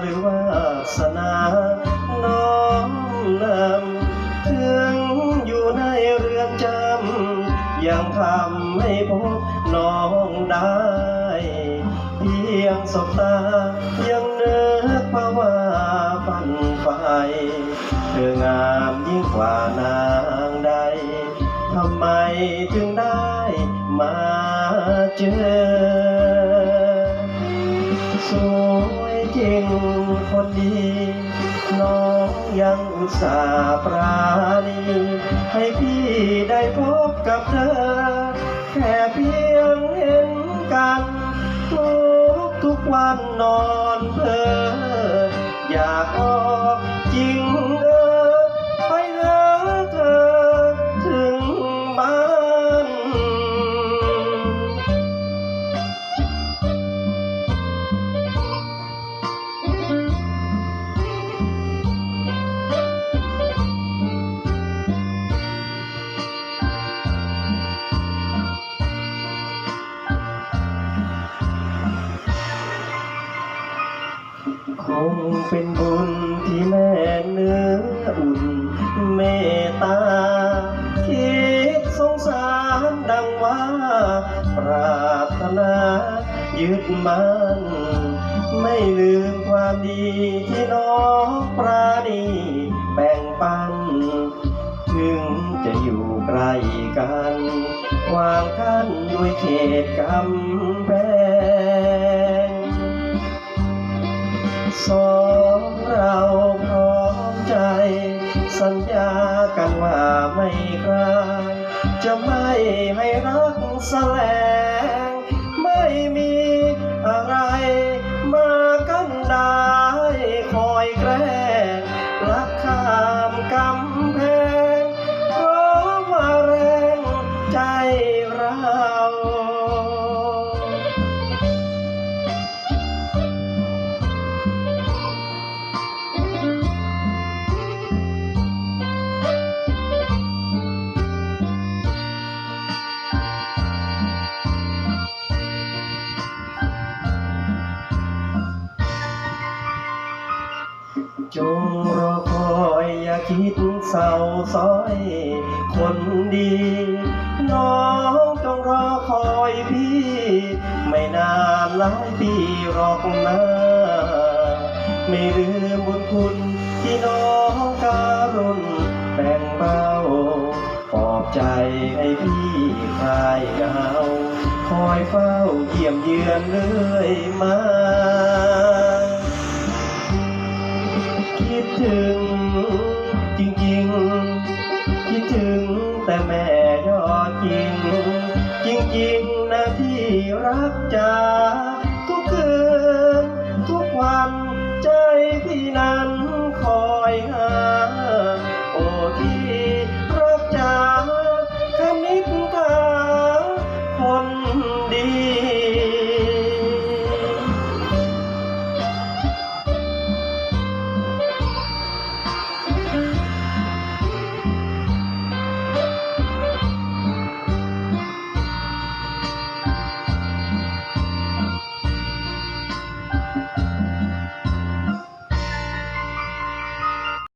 หรือวาสนาน้อมนำถึงอยู่ในเรือนจำยังทำไม่พบน้องได้เพียงสบตายังเนึกภาวาฝันไปเธองามยิ่งกว่านางใดทำไมถึงได้มาเจอ ดี น้องยังอุตส่าห์ปราณีให้พี่ได้พบกับเธอ แค่เพียงเห็นกัน ทุกทุกวันนอนเพ้ออยากออ งเป็นบุญที่แม่เนื้ออุ่นเมตตา คิดสงสารดังว่า ปรารถนายึดมันไม่ลืมความดีที่น้องปราณีแบ่งปัน ถึงจะอยู่ไกลกันวางกันด้วยเขตกำแพง สองเราพร้อมใจ สัญญากันว่าไม่คลายจะไม่ให้รักแสลงไม่มี จงรอคอยอย่าคิดเศร้าซ้อย คนดี น้องจงรอคอยพี่ ไม่นานหลายปีหรอกนะไม่ลืมบุญคุณที่น้องการุณแบ่งเบาปลอบใจให้พี่คลายเหงาคอยเฝ้าเยี่ยมเยือนเรื่อยมา คิดถึงจริงจริงคิดถึงแต่แม่ยอดจริง จริงนะที่รักจ๋าทุกคืนทุกวันใจพี่นั้นคอยหา โอ้ที่รักจ๋าคณิตตาคนดี